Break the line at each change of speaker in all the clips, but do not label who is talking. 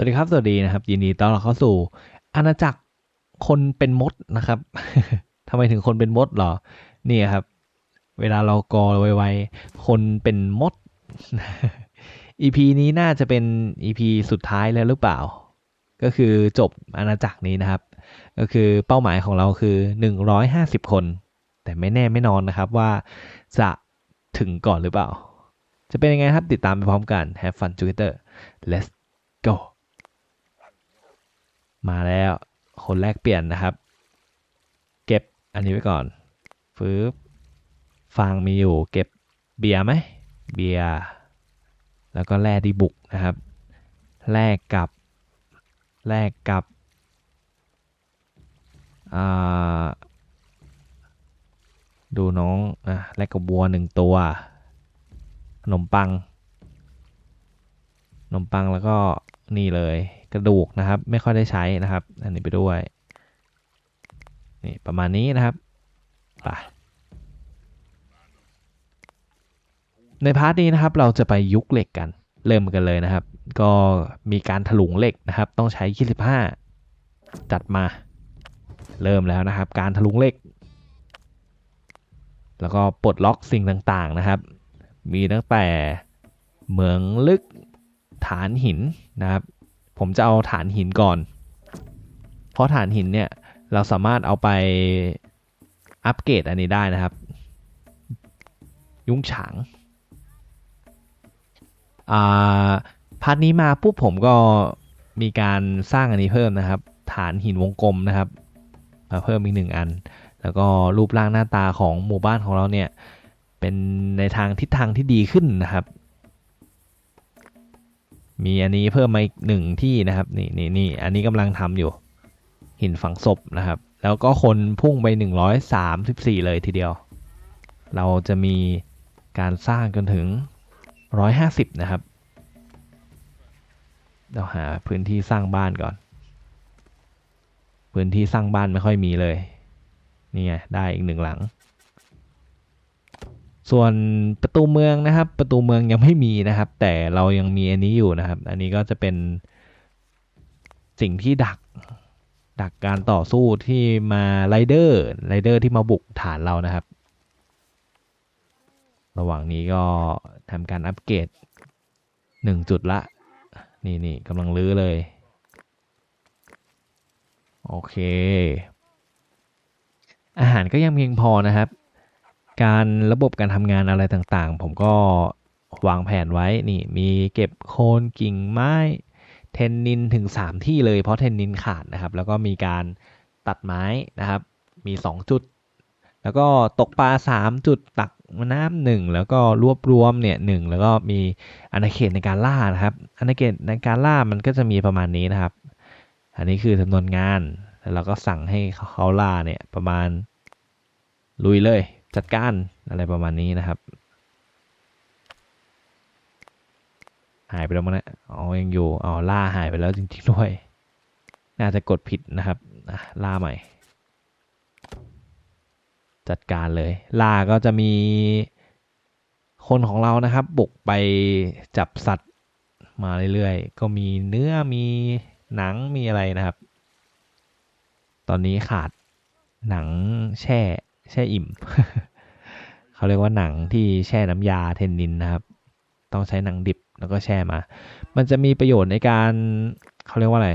วัสดีครับ สวัสดีนะครับ ยินดีต้อนรับเข้าสู่ อาณาจักรคนเป็นมดนะครับทำไมถึงคนเป็นมดเหรอ นี่ครับ เวลาเรากอไวๆคนเป็นมด EP นี้น่าจะเป็น EP สุดท้ายแล้วหรือเปล่า ก็คือจบอาณาจักรนี้นะครับ ก็คือเป้าหมายของเราคือ 150 คน แต่ไม่แน่ไม่นอนนะครับว่าจะถึงก่อนหรือเปล่า จะเป็นยังไงครับติดตามไปพร้อมกัน Have fun together let's go มาแล้วคนแรกเปลี่ยนนะครับ เก็บอันนี้ไว้ก่อนฟืบฟางมีอยู่ เก็บเบียร์ไหมเบียร์แล้วก็แร่ดีบุกนะครับแลกกับแลกกับดูน้องอะแลกกับวัวหนึ่งตัวขนมปังขนมปังแล้วก็นี่เลย กระดูกนะครับ ไม่ค่อยได้ใช้นะครับ อันนี้ไปด้วยนี่ประมาณนี้นะครับไปในพาร์ทนี้นะครับเราจะไปยุคเหล็กกัน เริ่มกันเลยนะครับ ก็มีการถลุงเหล็กนะครับ ต้องใช้25จัดมา เริ่มแล้วนะครับ การถลุงเหล็ก แล้วก็ปลดล็อกสิ่งต่างๆนะครับ มีตั้งแต่เหมืองลึกฐานหินนะครับ ผมจะเอาฐานหินก่อน เพราะฐานหินเนี่ยเราสามารถเอาไปอัปเกรดอันนี้ได้นะครับ ยุ้งฉางอ่าพาร์ทนี้มาปุ๊บผมก็มีการสร้างอันนี้เพิ่มนะครับ ฐานหินวงกลมนะครับมาเพิ่มอีกหนึ่งอัน แล้วก็รูปร่างหน้าตาของหมู่บ้านของเราเนี่ยเป็นในทางทิศทางที่ดีขึ้นนะครับ มีอันนี้เพิ่มมาอีกหนึ่งที่นะครับนี่นี่นี่อันนี้กำลังทำอยู่ หินฝังศพนะครับ แล้วก็คนพุ่งไป 134 เลยทีเดียว เราจะมีการสร้างจนถึง 150 นะครับ เราหาพื้นที่สร้างบ้านก่อน พื้นที่สร้างบ้านไม่ค่อยมีเลย นี่ไงได้อีกหนึ่งหลัง ส่วนประตูเมืองนะครับ ประตูเมืองยังไม่มีนะครับ แต่เรายังมีอันนี้อยู่นะครับ อันนี้ก็จะเป็นสิ่งที่ดักดักการต่อสู้ที่มาไรเดอร์ไรเดอร์ที่มาบุกฐานเรานะครับ ระหว่างนี้ก็ทำการอัปเกรดหนึ่งจุดละ นี่นี่กำลังลื้อเลย โอเค อาหารก็ยังเพียงพอนะครับ การระบบการทำงานอะไรต่างๆ ผมก็วางแผนไว้นี่มีเก็บโคนกิ่งไม้เทนนินถึง 3 ที่เลยเพราะเทนนินขาดนะครับ แล้วก็มีการตัดไม้นะครับ มี 2 จุด แล้วก็ตกปลา 3 จุดตักน้ำหนึ่งแล้วก็รวบรวมเนี่ยหนึ่งแล้วก็มีอาณาเขตในการล่านะครับอาณาเขตในการล่ามันก็จะมีประมาณนี้นะครับ อันนี้คือจำนวนงานแล้วเราก็สั่งให้เขาล่าเนี่ยประมาณลุยเลย จัดการอะไรประมาณนี้นะครับ หายไปแล้วมั้งนะอ๋อยังอยู่อ๋อล่าหายไปแล้วจริงๆด้วย น่าจะกดผิดนะครับล่าใหม่ จัดการเลย ล่าก็จะมีคนของเรานะครับ บุกไปจับสัตว์มาเรื่อยๆ ก็มีเนื้อมีหนังมีอะไรนะครับ ตอนนี้ขาดหนังแช่ แช่อิ่ม เขาเรียกว่าหนังที่แช่น้ำยาเทนนินนะครับ ต้องใช้หนังดิบแล้วก็แช่มา มันจะมีประโยชน์ในการเขาเรียกว่าอะไร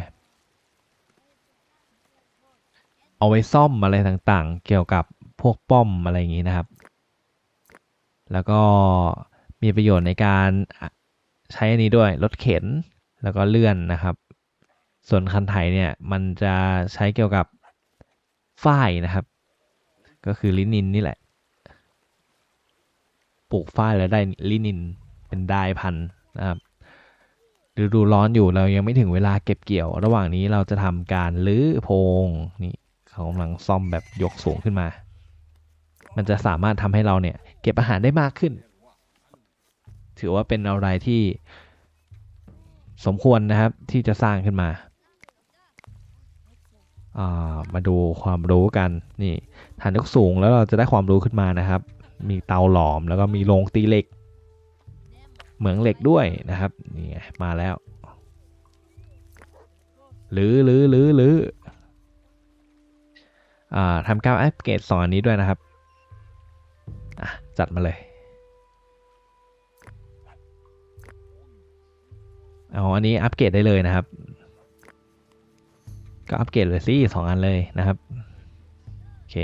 เอาไว้ซ่อมอะไรต่างๆ เกี่ยวกับพวกป้อมอะไรอย่างนี้นะครับ แล้วก็มีประโยชน์ในการใช้อันนี้ด้วยรถเข็นแล้วก็เลื่อนนะครับ ส่วนคันไถเนี่ยมันจะใช้เกี่ยวกับฝ้ายนะครับ ก็คือลินินนี่แหละ ปลูกฝ้ายแล้วได้ลินินเป็นได้พันนะครับฤดูร้อนอยู่เรายังไม่ถึงเวลาเก็บเกี่ยว ระหว่างนี้เราจะทำการลื้อโพงนี่เขากำลังซ่อมแบบยกสูงขึ้นมา มันจะสามารถทำให้เราเนี่ยเก็บอาหารได้มากขึ้น ถือว่าเป็นอะไรที่สมควรนะครับที่จะสร้างขึ้นมา มาดูความรู้กันนี่ฐานยกสูงแล้วเราจะได้ความรู้ขึ้นมานะครับ มีเตาหลอมแล้วก็มีโรงตีเหล็ก เหมืองเหล็กด้วยนะครับนี่ไงมาแล้วหรือหรือหรือหรืออ่าทำการอัปเกรดสองอันนี้ด้วยนะครับอะจัดมาเลยเอาอันนี้อัปเกรดได้เลยนะครับ ก็อัปเกรดเลยสิสองอันเลยนะครับ โอเค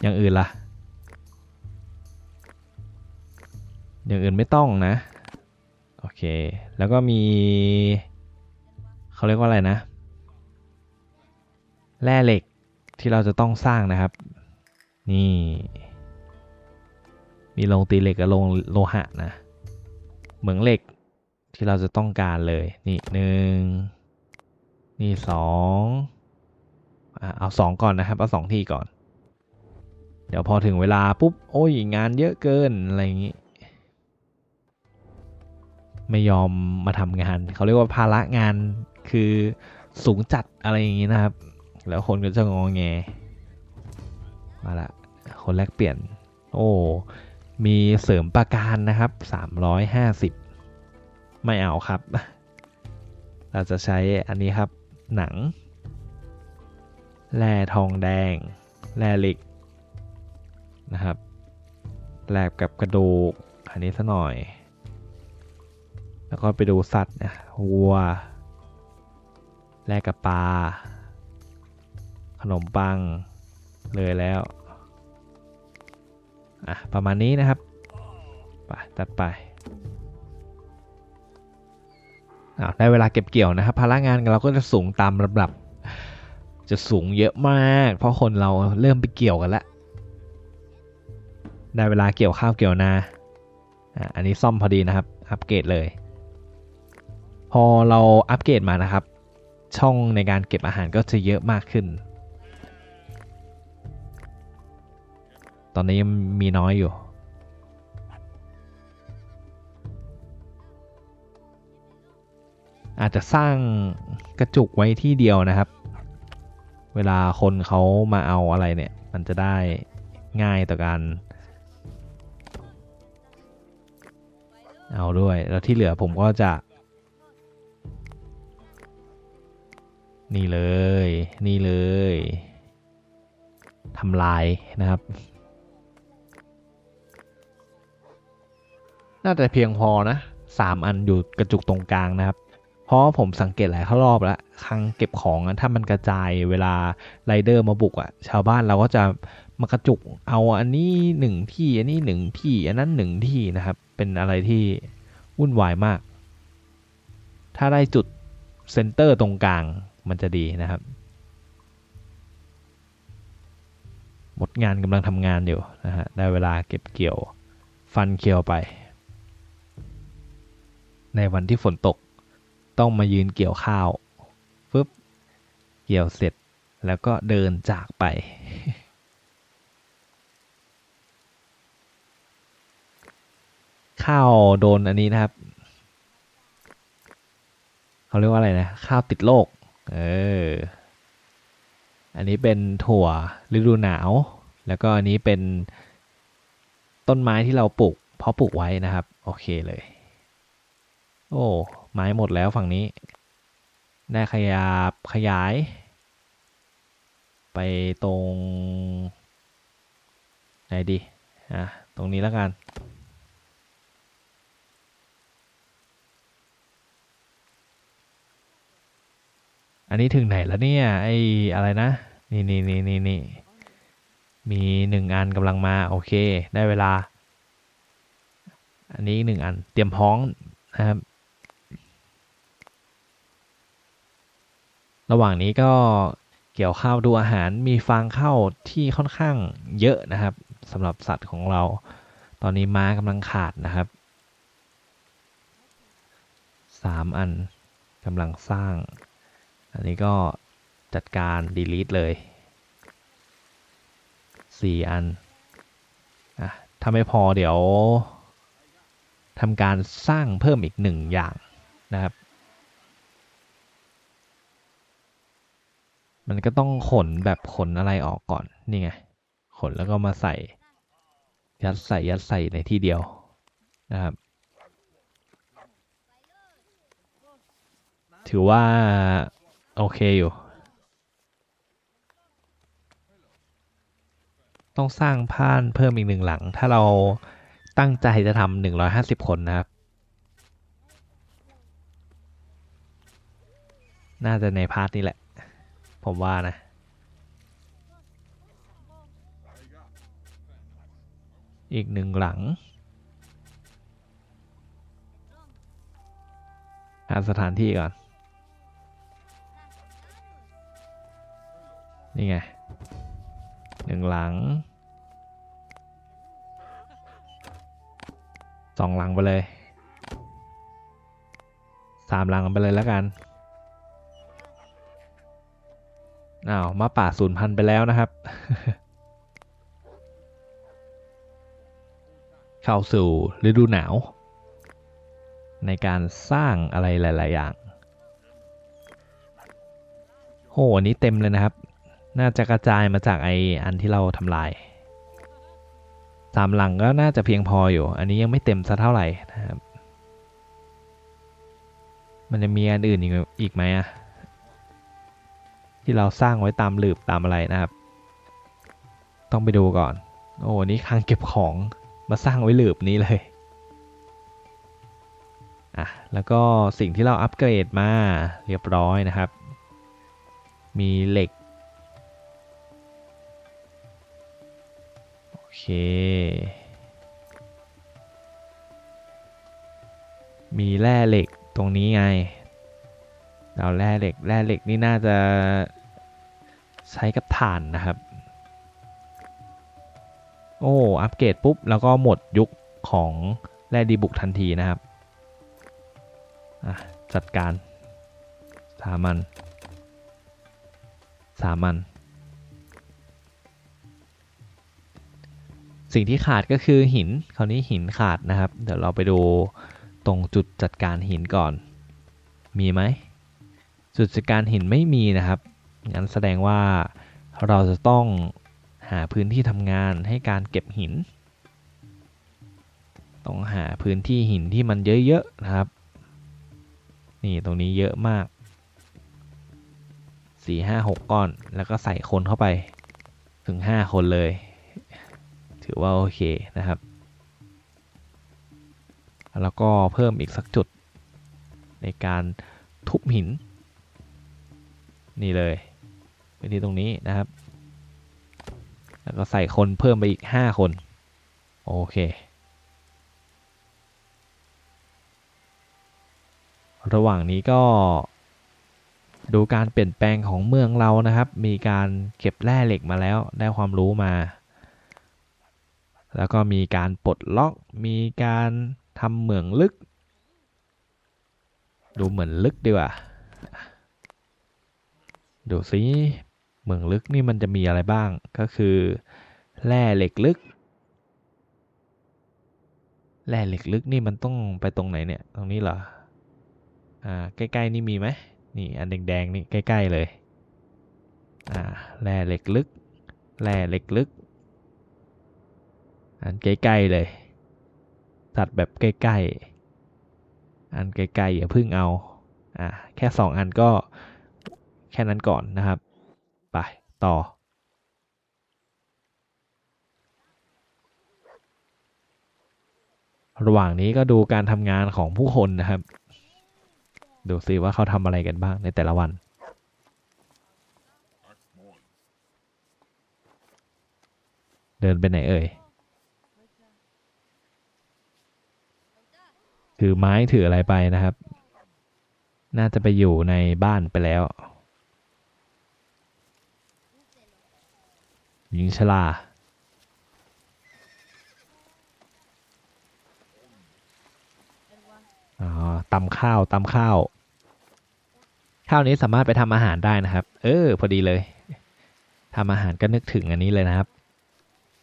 อย่างอื่นล่ะ อย่างอื่นไม่ต้องนะ โอเค แล้วก็มี เขาเรียกว่าอะไรนะ แร่เหล็กที่เราจะต้องสร้างนะครับ นี่ มีโรงตีเหล็กกับโรงโลหะนะ เหมืองเหล็กที่เราจะต้องการเลย นี่หนึ่ง นี่สองอเอาสองก่อนนะครับ เอาสองที่ก่อน เดี๋ยวพอถึงเวลาปุ๊บ โอ้ยงานเยอะเกิน อะไรอย่างงี้ ไม่ยอมมาทำงาน เขาเรียกว่าภาระงานคือสูงจัดอะไรอย่างงี้นะครับ แล้วคนก็จะงอแงมาละคนแรกเปลี่ยน โอ้มีเสริมประการนะครับ 350 ไม่เอาครับ เราจะใช้อันนี้ครับ หนัง แร่ทองแดง แร่เหล็กนะครับแลกกับกระดูกอันนี้ซะหน่อย แล้วก็ไปดูสัตว์นะวัว แลกกับปลา ขนมปัง เลยแล้ว อะ ประมาณนี้นะครับ ไป ตัดไป ได้เวลาเก็บเกี่ยวนะครับพลังงานเราก็จะสูงตามลำดับ จะสูงเยอะมาก เพราะคนเราเริ่มไปเกี่ยวกันแล้วได้เวลาเกี่ยวข้าวเกี่ยวนาอันนี้ซ่อมพอดีนะครับ อัปเกรดเลย พอเราอัปเกรดมานะครับ ช่องในการเก็บอาหารก็จะเยอะมากขึ้น ตอนนี้ยังมีน้อยอยู่ อาจจะสร้างกระจุกไว้ที่เดียวนะครับ เวลาคนเขามาเอาอะไรเนี่ย มันจะได้ง่ายต่อการ เอาด้วย แล้วที่เหลือผมก็จะ นี่เลย นี่เลยทำลายนะครับ น่าจะเพียงพอนะสามอันอยู่กระจุกตรงกลางนะครับ ราะผมสังเกตหลายรอบแล้วครั้งเก็บของถ้ามันกระจายเวลาไรเดอร์มาบุกอะ ชาวบ้านเราก็จะมากระจุกเอาอันนี้หนึ่งที่อันนี้หนึ่งที่อันนั้นหนึ่งที่นะครับ เป็นอะไรที่วุ่นวายมาก ถ้าได้จุดเซนเตอร์ตรงกลางมันจะดีนะครับ หมดงานกำลังทำงานอยู่นะฮะได้เวลาเก็บเกี่ยวฟันเคียวไป ในวันที่ฝนตก ต้องมายืนเกี่ยวข้าวฟึบเกี่ยวเสร็จแล้วก็เดินจากไป ข้าวโดนอันนี้นะครับเขาเรียกว่าอะไรนะ ข้าวติดโรคเอออันนี้เป็นถั่วฤดูหนาว แล้วก็อันนี้เป็นต้นไม้ที่เราปลูกเพาะปลูกไว้นะครับ โอเคเลย โอ้ไม้หมดแล้วฝั่งนี้ ได้ขยับขยาย ไปตรงไหนดีอะตรงนี้แล้วกัน อันนี้ถึงไหนแล้วเนี่ยไอ้อะไรนะ นี่นี่นี่นี่นี่มีหนึ่งอันกำลังมา โอเค ได้เวลา อันนี้หนึ่งอันเตรียมพร้อมนะครับ ระหว่างนี้ก็เกี่ยวข้าวดูอาหารมีฟางข้าวที่ค่อนข้างเยอะนะครับสำหรับสัตว์ของเรา ตอนนี้ม้ากำลังขาดนะครับสามอันกำลังสร้าง อันนี้ก็จัดการ delete เลยสี่อันอะถ้าไม่พอเดี๋ยวทำการสร้างเพิ่มอีกหนึ่งอย่างนะครับ มันก็ต้องขนแบบขนอะไรออกก่อน นี่ไง ขนแล้วก็มาใส่ ยัดใส่ยัดใส่ในที่เดียวนะครับ ถือว่า โอเคอยู่ ต้องสร้างพานเพิ่มอีกหนึ่งหลัง ถ้าเราตั้งใจจะทำหนึ่งร้อยห้าสิบคนนะครับ น่าจะในพาร์ทนี้แหละ ผมว่านะ อีกหนึ่งหลัง หาสถานที่ก่อน นี่ไงหนึ่งหลัง สองหลังไปเลย สามหลังไปเลยแล้วกัน อ้าวมาป่าสูญพันธุ์ไปแล้วนะครับ เข้าสู่ฤดูหนาว ในการสร้างอะไรหลาย ๆ อย่างโหอันนี้เต็มเลยนะครับ น่าจะกระจายมาจากไออันที่เราทำลายสามหลังก็น่าจะเพียงพออยู่ อันนี้ยังไม่เต็มสักเท่าไหร่นะครับ มันจะมีอันอื่นอีกอีกไหมอะ ที่เราสร้างไว้ตามหลืบตามอะไรนะครับ ต้องไปดูก่อน โอ้นี้คลังเก็บของมาสร้างไว้หลืบนี้เลยอะแล้วก็สิ่งที่เราอัปเกรดมาเรียบร้อยนะครับ มีเหล็ก โอเค มีแร่เหล็กตรงนี้ไง เราแร่เหล็กแร่เหล็กนี่น่าจะใช้กับถ่านนะครับ โอ้อัปเกรดปุ๊บ แล้วก็หมดยุคของแร่ดีบุกทันทีนะครับ จัดการสามันสามันสิ่งที่ขาดก็คือหิน คราวนี้หินขาดนะครับ เดี๋ยวเราไปดูตรงจุดจัดการหินก่อน มีไหม จุดจัดการหินไม่มีนะครับ งั้นแสดงว่าเราจะต้องหาพื้นที่ทำงานให้การเก็บหิน ต้องหาพื้นที่หินที่มันเยอะๆนะครับ นี่ตรงนี้เยอะมากสี่ห้าหกก้อน แล้วก็ใส่คนเข้าไปถึงห้าคนเลย ถือว่าโอเคนะครับ แล้วก็เพิ่มอีกสักจุดในการทุบหิน นี่เลยไปที่ตรงนี้นะครับ แล้วก็ใส่คนเพิ่มไปอีก 5 คน โอเค ระหว่างนี้ก็ ดูการเปลี่ยนแปลงของเมืองเรานะครับ มีการเก็บแร่เหล็กมาแล้ว ได้ความรู้มา แล้วก็มีการปลดล็อก มีการทำเหมืองลึก ดูเหมือนลึกดีกว่า ดูซิเมืองลึกนี่มันจะมีอะไรบ้างก็คือแร่เหล็กลึกแร่เหล็กลึกนี่มันต้องไปตรงไหนเนี่ยตรงนี้เหรออ่าใกล้ๆนี่มีไหมนี่อันแดงๆนี่ใกล้ๆเลยอ่าแร่เหล็กลึกแร่เหล็กลึก อันใกล้ๆเลยตัดแบบใกล้ๆอันไกลๆอย่าพึ่งเอาอ่าแค่สองอันก็ แค่นั้นก่อนนะครับ ไปต่อ ระหว่างนี้ก็ดูการทำงานของผู้คนนะครับ ดูสิว่าเขาทำอะไรกันบ้างในแต่ละวันเดินไปไหนเอ่ย ถือไม้ถืออะไรไปนะครับ น่าจะไปอยู่ในบ้านไปแล้ว หญิงชราอ๋อตำข้าวตำข้าว ข้าวนี้สามารถไปทำอาหารได้นะครับ เออ พอดีเลยทำอาหารก็นึกถึงอันนี้เลยนะครับ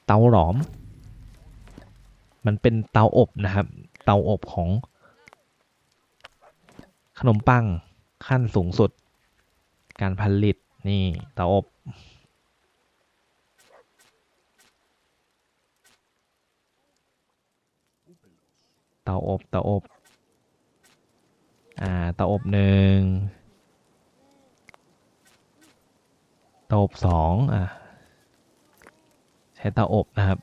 เตาหลอม มันเป็นเตาอบนะครับ เตาอบของ ขนมปังขั้นสูงสุด การผลิตนี่เตาอบ เตาอบเตาอบ อ่าเตาอบหนึ่งเตาอบสองอะใช้เตาอบนะครับ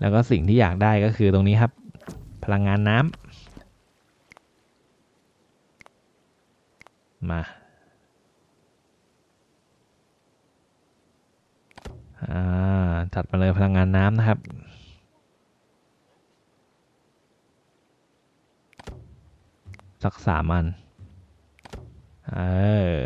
แล้วก็สิ่งที่อยากได้ก็คือตรงนี้ครับ พลังงานน้ำมาอ่าจัดมาเลยพลังงานน้ำนะครับ สักสามอัน เออ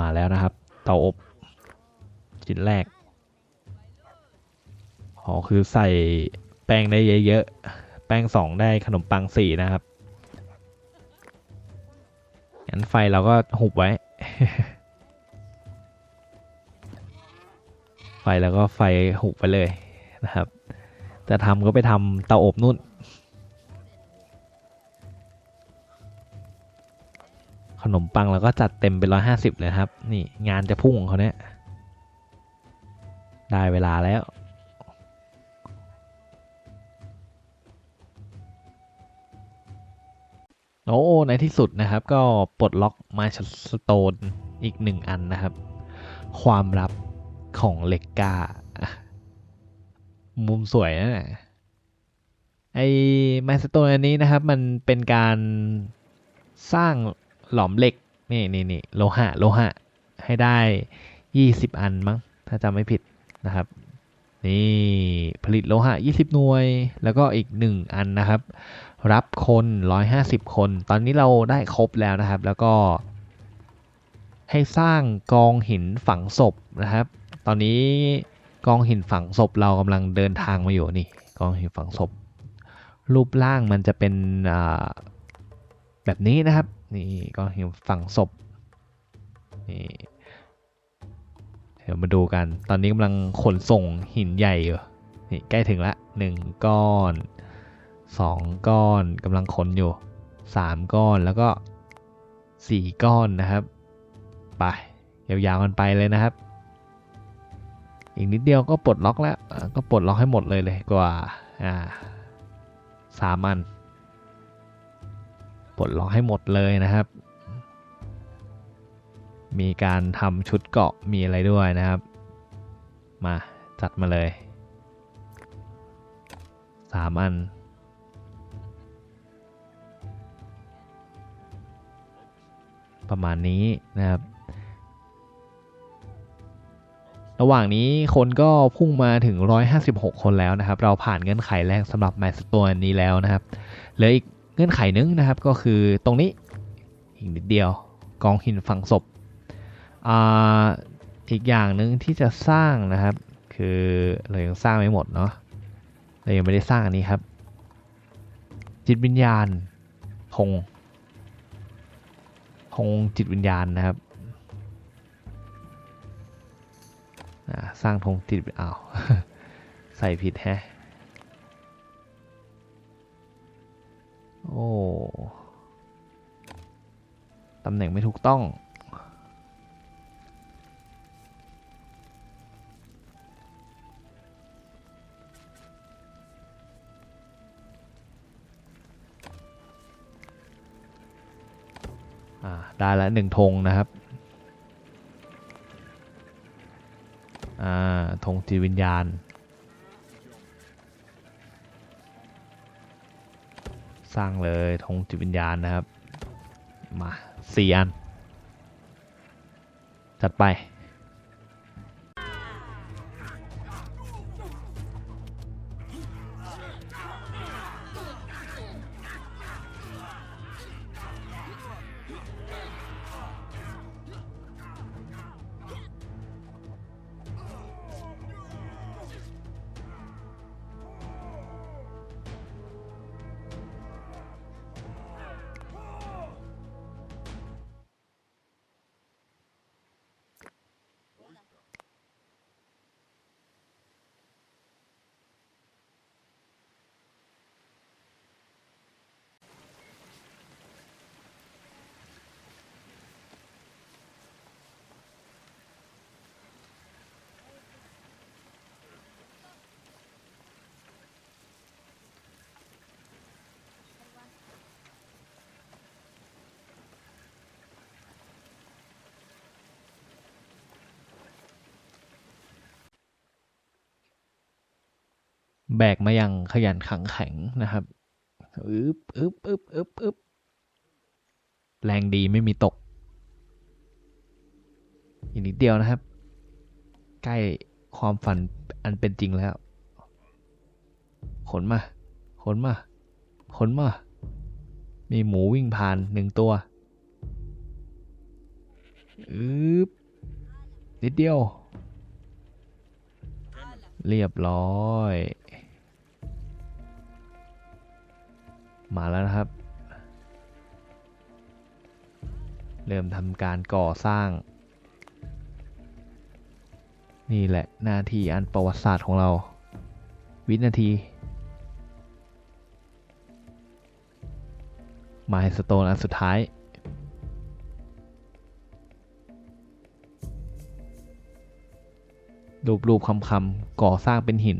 มาแล้วนะครับ เตาอบชิ้นแรกอ๋อคือใส่แป้งได้เยอะๆ แป้งสองได้ขนมปังสี่นะครับงั้นไฟเราก็หุบไว้ ฟแล้วก็ไฟหุบไปเลยนะครับจะทำก็ไปทำเตาอบนู่น ขนมปังเราก็จัดเต็มเป็นร้อยห้าสิบเลยครับ นี่งานจะพุ่งของเขาเนี่ยได้เวลาแล้วโอ้ในที่สุดนะครับก็ปลดล็อกมาชสโตนอีกหนึ่งอันนะครับ ความลับ ของเล็กกามุมสวยนะไอ้มสโตนอันนี้นะครับ มันเป็นการสร้างหลอมเหล็กนี่นี่นี่โลหะโลหะ ให้ได้ยี่สิบอันมั้ง ถ้าจำไม่ผิดนะครับ นี่ผลิตโลหะ 20 หน่วย แล้วก็อีก 1 อันนะครับ รับคน 150 คน ตอนนี้เราได้ครบแล้วนะครับ แล้วก็ให้สร้างกองหินฝังศพนะครับ ตอนนี้กองหินฝังศพเรากำลังเดินทางมาอยู่นี่กองหินฝังศพ รูปร่างมันจะเป็นแบบนี้นะครับนี่กองหินฝังศพนี่เดี๋ยวมาดูกัน ตอนนี้กำลังขนส่งหินใหญ่อยู่นี่ใกล้ถึงละหนึ่งก้อนสองก้อนกำลังขนอยู่สามก้อนแล้วก็สี่ก้อนนะครับ ไปยาวๆกันไปเลยนะครับ อีกนิดเดียวก็ปลดล็อกแล้วก็ปลดล็อกให้หมดเลยเลยกว่าอ่าสามอันปลดล็อกให้หมดเลยนะครับ มีการทำชุดเกาะมีอะไรด้วยนะครับ มาจัดมาเลยสามอันประมาณนี้นะครับ ระหว่างนี้คนก็พุ่งมาถึง 156 คนแล้วนะครับ เราผ่านเงื่อนไขแรกสำหรับ My Store นี้แล้วนะครับ เหลืออีกเงื่อนไขนึงนะครับก็คือตรงนี้อีกนิดเดียวกองหินฝังศพออีกอย่างหนึ่งที่จะสร้างนะครับ คือเรายังสร้างไม่หมดเนาะเรายังไม่ได้สร้างอันนี้ครับ จิตวิญญาณธงธงจิตวิญญาณนะครับ สร้างธงจิตอ้าวใส่ผิดแฮะโอ้ตำแหน่งไม่ถูกต้องอ่าได้แล้วหนึ่งธงนะครับ จิตวิญญาณ สร้างเลยธงจิตวิญญาณนะครับ มาสี่อัน จัดไป แบกมาอย่างขยันขังแข็งนะครับอึบอึบอึบอึบอึบแรงดีไม่มีตก อีกนิดเดียวนะครับ ใกล้ความฝันอันเป็นจริงแล้ว ขนมา ขนมา ขนมา มีหมูวิ่งผ่านหนึ่งตัวอึบนิดเดียว เรียบร้อย มาแล้วนะครับ เริ่มทำการก่อสร้าง นี่แหละหน้าที่อันประวัติศาสตร์ของเรา วินาทีมายสโตนอันสุดท้าย รูปรูปคำคำๆก่อสร้างเป็นหิน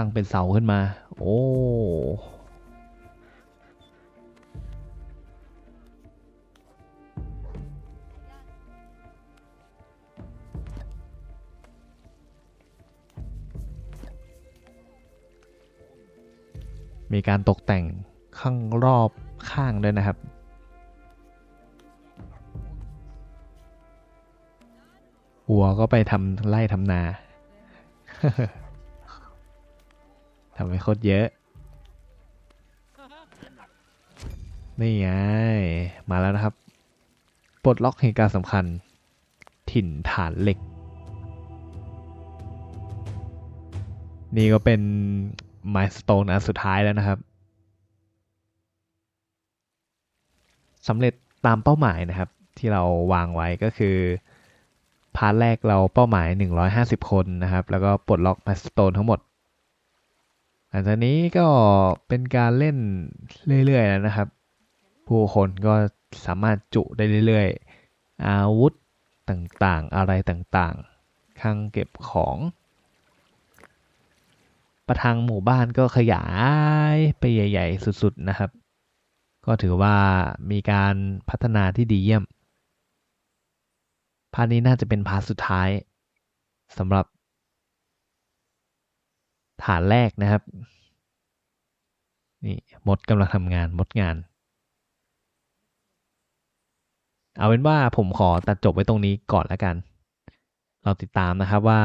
ตั้งเป็นเสาขึ้นมา โอ้มีการตกแต่งข้างรอบข้างด้วยนะครับวัวก็ไปทำไร่ทำนา ทำให้โคตรเยอะ นี่ไง มาแล้วนะครับ ปลดล็อกเหตุการณ์สำคัญ ถิ่นฐานเหล็ก นี่ก็เป็นมายสเตนอันสุดท้ายแล้วนะครับสำเร็จตามเป้าหมายนะครับ ที่เราวางไว้ก็คือพาร์ทแรกเราเป้าหมาย 150 คนนะครับ แล้วก็ปลดล็อกมาสเตนทั้งหมด หลังจากนี้ก็เป็นการเล่นเรื่อยๆแล้วนะครับ ผู้คนก็สามารถจุได้เรื่อยๆ อาวุธต่างๆ อะไรต่างๆคลังเก็บของ ประทังหมู่บ้านก็ขยายไปใหญ่ ๆ สุดๆนะครับ ก็ถือว่ามีการพัฒนาที่ดีเยี่ยม พาร์ทนี้น่าจะเป็นพาร์ทสุดท้ายสำหรับ ฐานแรกนะครับ นี่มดกำลังทำงานมดงาน เอาเป็นว่าผมขอตัดจบไว้ตรงนี้ก่อนแล้วกัน เราติดตามนะครับว่า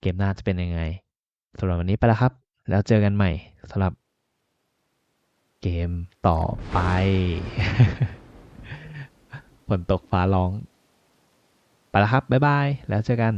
เกมหน้าจะเป็นยังไงสำหรับวันนี้ไปแล้วครับ แล้วเจอกันใหม่สำหรับเกมต่อไปฝนตกฟ้าร้อง ไปแล้วครับ บ๊ายบาย แล้วเจอกัน